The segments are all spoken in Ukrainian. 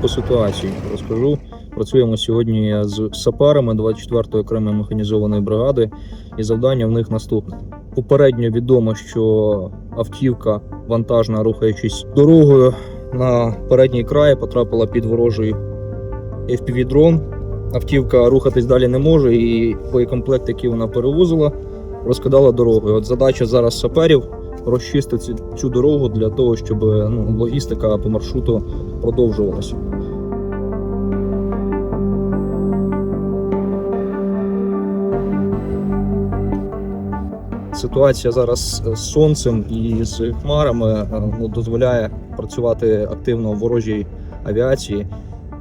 по ситуації розкажу. Працюємо сьогодні з сапарами 24-ї окремої механізованої бригади, і завдання в них наступне. Попередньо відомо, що автівка вантажна, рухаючись дорогою на передній край, потрапила під ворожий FPV-дрон. Автівка рухатись далі не може, і боєкомплект, який вона перевозила, розкидала дорогою. От задача зараз саперів розчистити цю- цю дорогу для того, щоб ну, логістика по маршруту продовжувалася. Ситуація зараз з сонцем і з хмарами е, ну, дозволяє працювати активно в ворожій авіації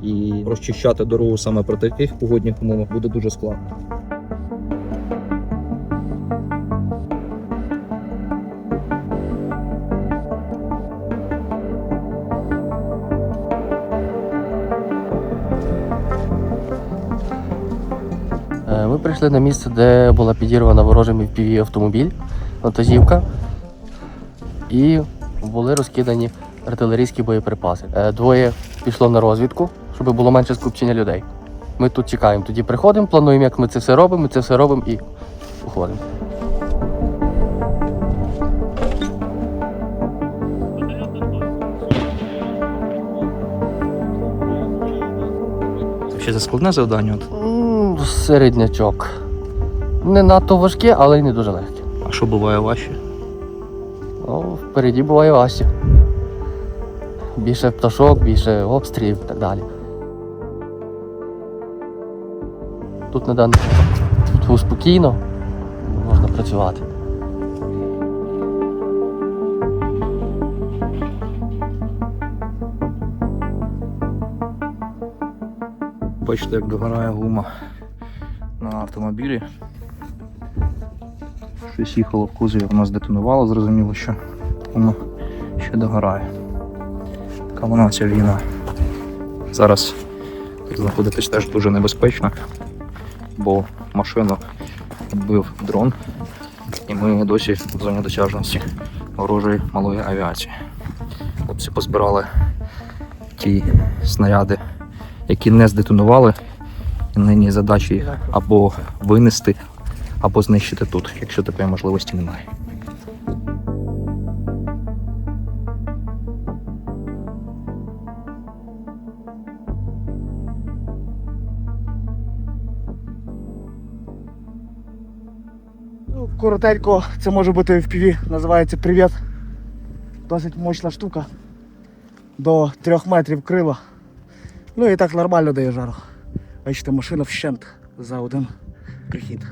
і розчищати дорогу саме при таких погодних умовах буде дуже складно. Прийшли на місце, де була підірвана ворожим FPV автомобіль, вантажівка, і були розкидані артилерійські боєприпаси. Е, Двоє пішло на розвідку, щоб було менше скупчення людей. Ми тут чекаємо, тоді приходимо, плануємо, як ми це все робимо, ми це все робимо і уходимо. Це складне завдання. Середнячок. Не надто важке, але й не дуже легке. А що буває важче? Ну, впереді буває важче. Більше пташок, більше обстрілів і так далі. Тут на даний тут спокійно можна працювати. Бачите, як догорає гума автомобілі. Щось їхало в кузові, воно здетонувало, зрозуміло, що гума ще догорає. Така вона ця війна. Зараз тут знаходитись теж дуже небезпечно, бо машину вбив дрон, і ми досі в зоні досяжності ворожої малої авіації. Хлопці позбирали ті снаряди, які не здетонували. Нині задачі або винести, або знищити тут, якщо такої можливості немає. Ну, коротенько, це може бути FPV, називається Привіт. Досить мощна штука. До 3 метрів крила. Ну і так нормально дає жару. Бачите, машина вщент за один прихід.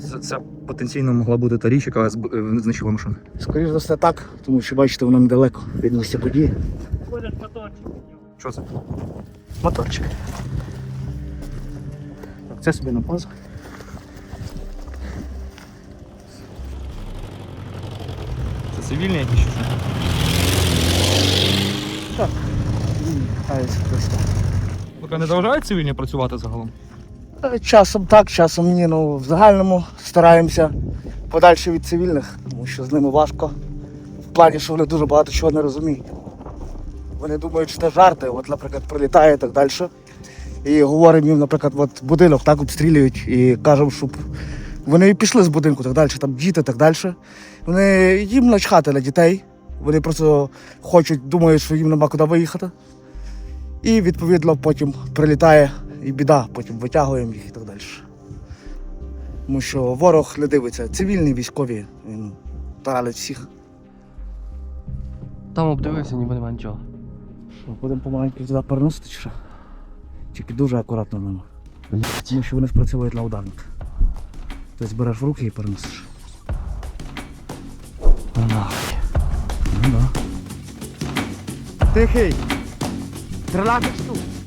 Це, це потенційно могла бути та річ, яка знищила машину. Скоріше за все так, тому що бачите, воно недалеко від місця події. Що це? Моторчик. Так, це собі на пазу. Це цивільні якісь? Так. Хтось. Поки не заважають цивільні працювати загалом? Е, Часом так, часом ні. Ну, в загальному стараємося подальше від цивільних, тому що з ними важко. В плані, що вони дуже багато чого не розуміють. Вони думають, що це жарти, от, наприклад, прилітає і так далі. І говоримо їм, наприклад, от будинок так обстрілюють і кажемо, щоб вони пішли з будинку так далі, там діти так далі. Вони їм начхати на дітей. Вони просто хочуть, думають, що їм нема куди виїхати. І відповідно потім прилітає і біда, потім витягуємо їх і так далі. Тому що ворог не дивиться, цивільні військові, він таралить всіх. Там обдивився, ніби немає нічого. Будемо помаленьку туди переносити чи що? Тільки дуже акуратно ними. Тому що вони спрацьовують на ударник. Тобто береш в руки і переносиш. Нахуй. Ну да. Тихий! Relax 2.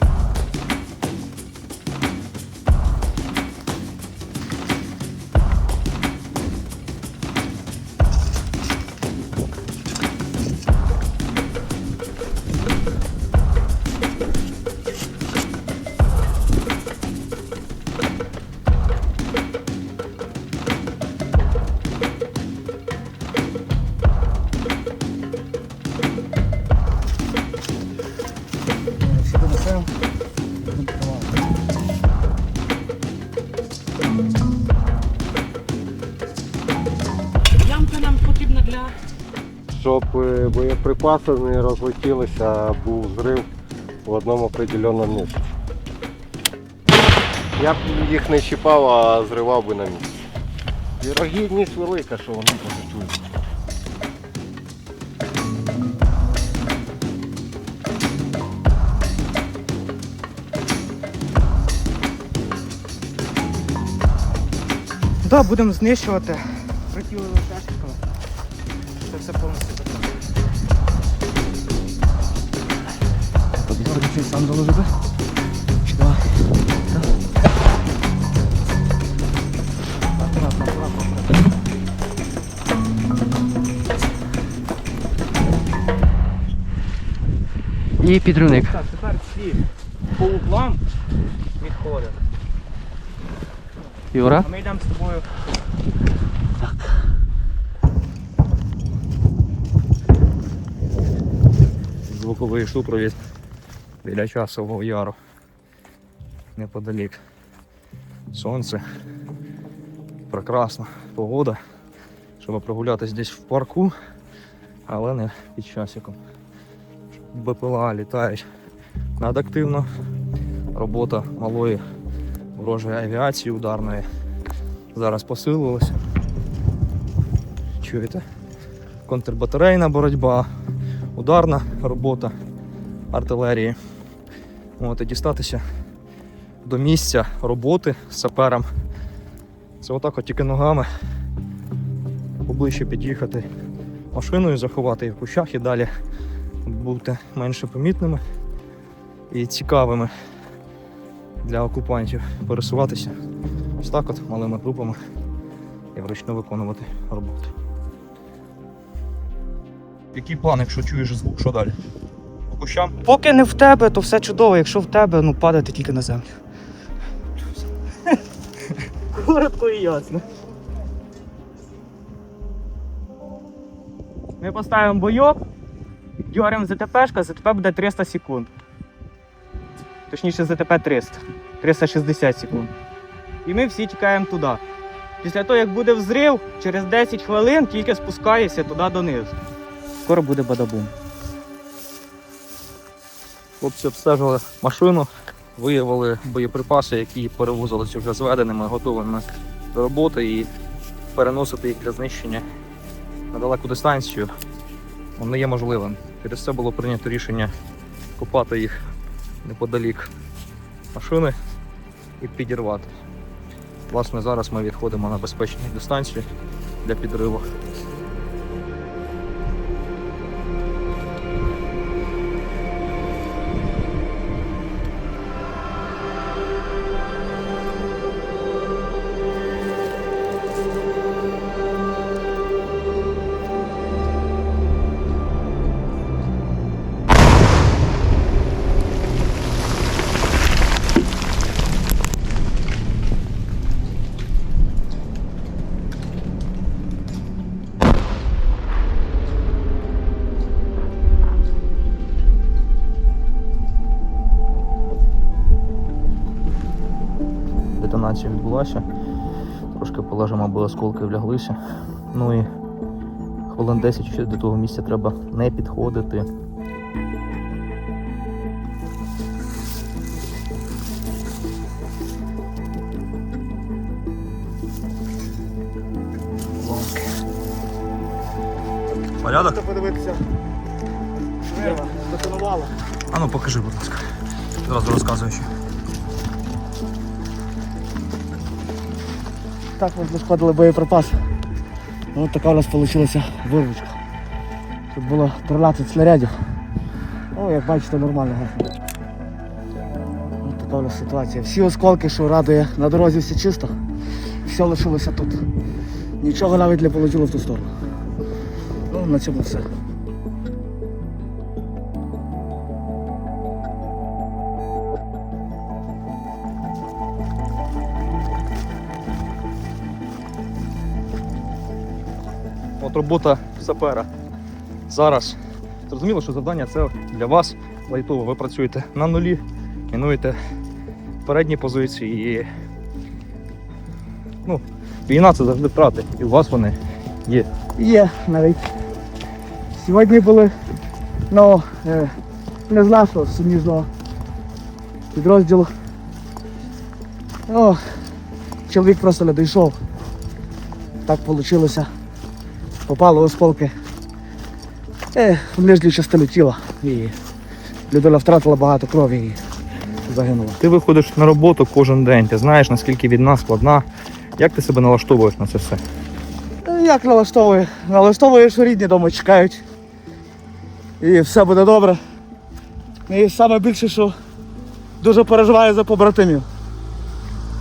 Щоб е, боєприпаси не розлетілися, а був зрив в одному определеному місці. Я б їх не чіпав, а зривав би на місці. Вірогідність велика, що вони полетують. Да, будемо знищувати. Прикілили шашками. Все повністю закрито. Тобі хочеш сам доложити? Чи давай? Аккуратно, аккуратно, аккуратно. І підривник. Так, тепер всі по углам відходимо. Юра. А ми йдемо з тобою. Звуковий супровід біля часового яру. Неподалік. Сонце. Прекрасна погода. Щоб прогулятись десь в парку, але не під часиком. БПЛА літають надактивно. Робота малої ворожої авіації ударної зараз посилилася. Чуєте? Контрбатарейна боротьба, ударна робота артилерії. От, і дістатися до місця роботи з сапером. Це отак от тільки ногами поближче під'їхати машиною, заховати її в кущах і далі бути менше помітними і цікавими для окупантів пересуватися ось так от малими групами і вручну виконувати роботу. Який план, якщо чуєш звук, що далі? По кущам? Поки не в тебе, то все чудово. Якщо в тебе, ну падати тільки на землю. Коротко і ясно. Ми поставимо бойок, дьоремо ЗТПшка, ЗТП буде 300 секунд. Точніше, ЗТП 300. 360 секунд. І ми всі тікаємо туди. Після того, як буде взрив, через 10 хвилин тільки спускаєшся туди донизу. Скоро буде бадабум. Хлопці обстежили машину, виявили боєприпаси, які перевозилися вже зведеними, готовими до роботи і переносити їх для знищення на далеку дистанцію ну, не є можливим. Через це було прийнято рішення копати їх неподалік машини і підірвати. Власне, зараз ми відходимо на безпечну дистанцію для підриву. Детонація відбулася. Трошки полежимо, аби осколки вляглися. Ну і хвилин 10 ще до того місця треба не підходити. Порядок? Подивитися. Швирва, детонувала. Ну покажи, будь ласка. Одразу розказуючи. Так ми знаходили боєприпас. Ну, така у нас вийшла вирвочка. Тут було 13 снарядів. Ну, як бачите, нормально гасно. Ось така у нас ситуація. Всі осколки, що радує, на дорозі все чисто. Все лишилося тут. Нічого навіть не полетіло в ту сторону. Ну, на цьому все. От робота сапера. Зараз зрозуміло, що завдання це для вас лайтово. Ви працюєте на нулі, мінуєте передні позиції. І... Ну, війна це завжди втрати. І у вас вони є. Є навіть Сьогодні були ну, е, не з нашого суміжного підрозділу. Ну, чоловік просто не дійшов. Так вийшло. Попали осколки е, в нижню частину тіла. І людина втратила багато крові і загинула. Ти виходиш на роботу кожен день, ти знаєш, наскільки війна складна. Як ти себе налаштовуєш на це все? Е, Як налаштовує? Налаштовує, що рідні вдома чекають. І все буде добре. І саме більше, що дуже переживаю за побратимів.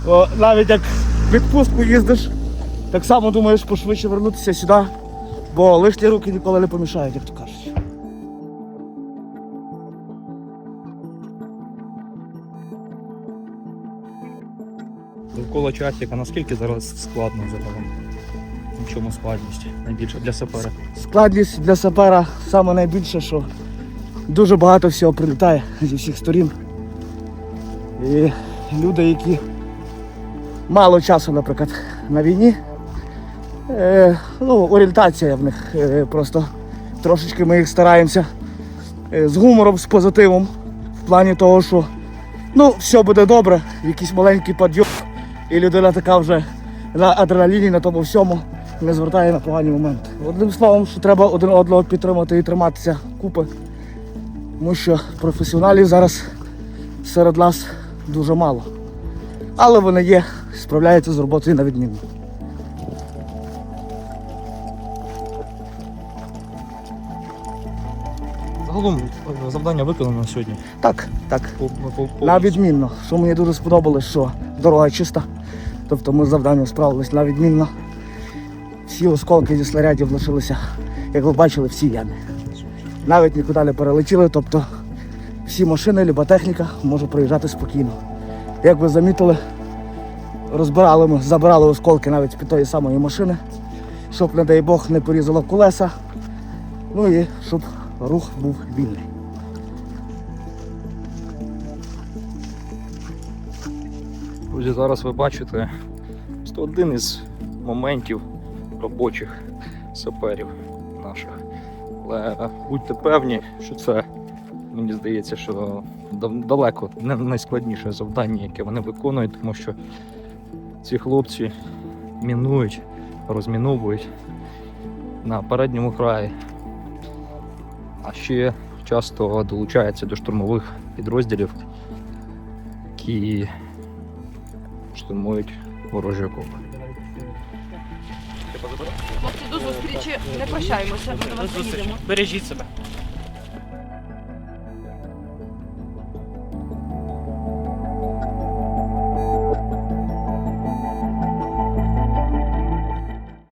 Бо навіть як в відпустку їздиш, так само думаєш пошвидше вернутися сюди, бо лишні руки ніколи не помішають, як то кажуть. Довкола часика, наскільки зараз складно загалом? В чому складність найбільше для сапера? Складність для сапера саме найбільше, що дуже багато всього прилітає зі всіх сторін. І люди, які мало часу, наприклад, на війні, е, ну, орієнтація в них е, просто трошечки ми їх стараємося е, з гумором, з позитивом, в плані того, що ну, все буде добре, якийсь маленький підйом, і людина така вже на адреналіні, на тому всьому не звертає на погані моменти. Одним словом, що треба один одного підтримати і триматися купи. Тому що професіоналів зараз серед нас дуже мало. Але вони є, справляються з роботою на відмінно. Загалом е, завдання виконано сьогодні. Так, так. По- по- по- На відмінно. Що мені дуже сподобалось, що дорога чиста. Тобто ми з завданням справились на відмінно. Всі осколки зі снарядів лишилися, як ви бачили, всі ями. Навіть нікуди не перелетіли, тобто всі машини, люба техніка може проїжджати спокійно. Як ви замітили, розбирали ми, забирали осколки навіть з-під тої самої машини, щоб, не дай Бог, не порізало колеса. Ну і щоб рух був вільний. Друзі, зараз ви бачите один із моментів робочих саперів наших. Але е, будьте певні, що це, мені здається, що далеко не найскладніше завдання, яке вони виконують, тому що ці хлопці мінують, розміновують на передньому краї, а ще часто долучається до штурмових підрозділів, які штурмують ворожі окопи. Хлопці, до зустрічі. Не прощаємося. Ми до вас приїдемо. Бережіть себе.